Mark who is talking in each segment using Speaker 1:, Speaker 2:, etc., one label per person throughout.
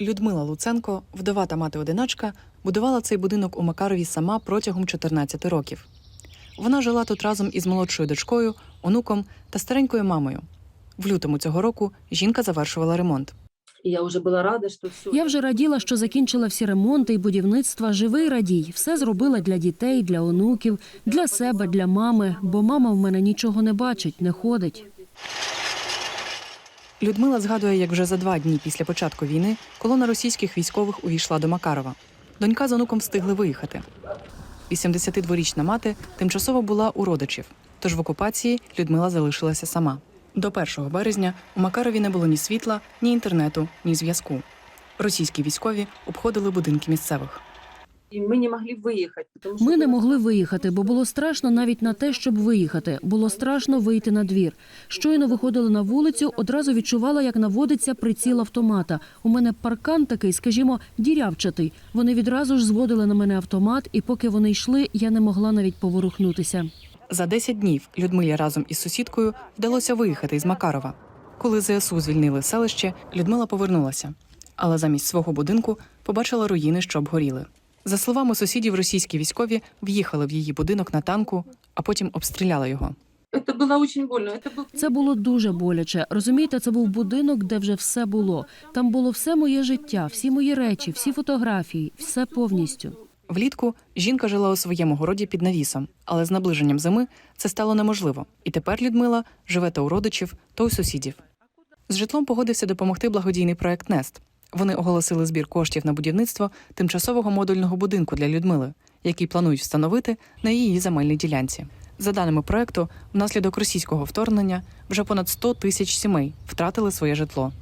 Speaker 1: Людмила Луценко, вдова та мати одиначка, будувала цей будинок у Макарові сама протягом 14 років. Вона жила тут разом із молодшою дочкою, онуком та старенькою мамою. В лютому цього року жінка завершувала ремонт.
Speaker 2: Я уже была рада, что все.
Speaker 3: Я вже раділа, що закінчила всі ремонти і будівництва. Живий радій. Все зробила для дітей, для онуків, для себе, для мами. Бо мама в мене нічого не бачить, не ходить.
Speaker 1: Людмила згадує, як вже за два дні після початку війни колона російських військових увійшла до Макарова. Донька з онуком встигли виїхати. 82-річна мати тимчасово була у родичів, тож в окупації Людмила залишилася сама. До 1 березня у Макарові не було ні світла, ні інтернету, ні зв'язку. Російські військові обходили будинки місцевих.
Speaker 2: И мы не могли выехать. Потому что
Speaker 3: Ми не
Speaker 2: было-
Speaker 3: могли виїхати, бо було страшно навіть на те, щоб виїхати. Було страшно вийти на двір. Щойно виходили на вулицю, одразу відчувала, як наводиться приціл автомата. У мене паркан такий, скажімо, дірявчатий. Вони відразу ж зводили на мене автомат, і поки вони йшли, я не могла навіть поворухнутися.
Speaker 1: За 10 днів Людмилі разом із сусідкою вдалося виїхати із Макарова. Коли ЗСУ звільнили селище, Людмила повернулася, але замість свого будинку побачила руїни, що обгоріли. За словами сусідів, російські військові в'їхали в її будинок на танку, а потім обстріляли його.
Speaker 2: Это было очень больно. Это был
Speaker 3: Це було дуже боляче. Розумієте, це був будинок, де вже все було. Там було все моє життя, всі мої речі, всі фотографії, все повністю.
Speaker 1: Влітку жінка жила у своєму городі під навісом, але з наближенням зими це стало неможливо. І тепер Людмила живе то у родичів, то у сусідів. З житлом погодився допомогти благодійний проект Нест. Вони оголосили збір коштів на будівництво тимчасового модульного будинку для Людмили, який планують встановити на її земельній ділянці. За даними проекту, внаслідок російського вторгнення вже понад 100 тисяч сімей втратили своє житло.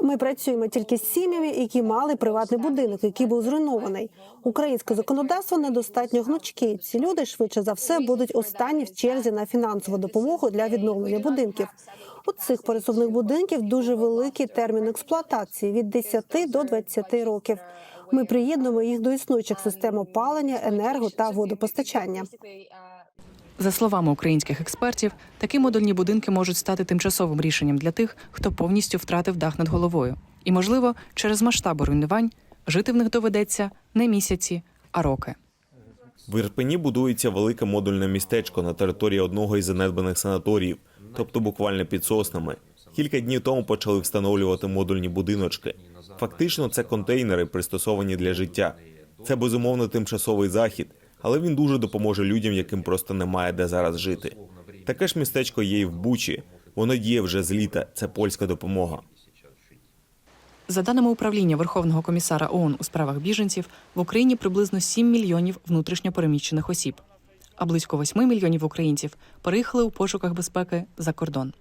Speaker 4: Ми працюємо тільки з сім'ями, які мали приватний будинок, який був зруйнований. Українське законодавство недостатньо гнучке. Ці люди швидше за все будуть останні в черзі на фінансову допомогу для відновлення будинків. У цих пересувних будинків дуже великий термін експлуатації від 10 до 20 років. Ми приєднуємо їх до існуючих систем опалення, енерго та водопостачання.
Speaker 1: За словами українських експертів, такі модульні будинки можуть стати тимчасовим рішенням для тих, хто повністю втратив дах над головою. І, можливо, через масштаби руйнувань жити в них доведеться не місяці, а роки.
Speaker 5: В Ірпені будується велике модульне містечко на території одного із занедбаних санаторіїв, тобто буквально під соснами. Кілька днів тому почали встановлювати модульні будиночки. Фактично, це контейнери, пристосовані для життя. Це безумовно тимчасовий захід, але він дуже допоможе людям, яким просто немає де зараз жити. Таке ж містечко є і в Бучі. Воно діє вже з літа. Це польська допомога.
Speaker 1: За даними управління Верховного комісара ООН у справах біженців, в Україні приблизно 7 мільйонів внутрішньо переміщених осіб, а близько 8 мільйонів українців переїхали у пошуках безпеки за кордон.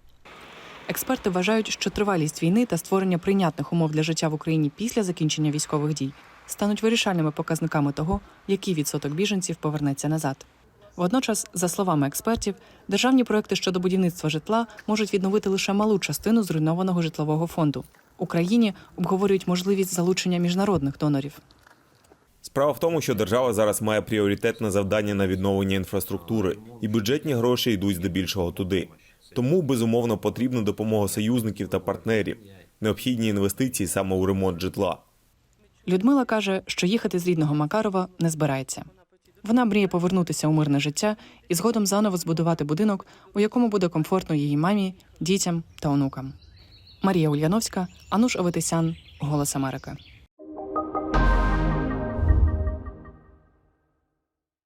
Speaker 1: Експерти вважають, що тривалість війни та створення прийнятних умов для життя в Україні після закінчення військових дій стануть вирішальними показниками того, який відсоток біженців повернеться назад. Водночас, за словами експертів, державні проекти щодо будівництва житла можуть відновити лише малу частину зруйнованого житлового фонду. Україні обговорюють можливість залучення міжнародних донорів.
Speaker 5: Справа в тому, що держава зараз має пріоритетне завдання на відновлення інфраструктури, і бюджетні гроші йдуть здебільшого туди. Тому безумовно потрібна допомога союзників та партнерів, необхідні інвестиції саме у ремонт житла.
Speaker 1: Людмила каже, що їхати з рідного Макарова не збирається. Вона мріє повернутися у мирне життя і згодом заново збудувати будинок, у якому буде комфортно її мамі, дітям та онукам. Марія Ульяновська, Ануш Аветисян, Голос Америки.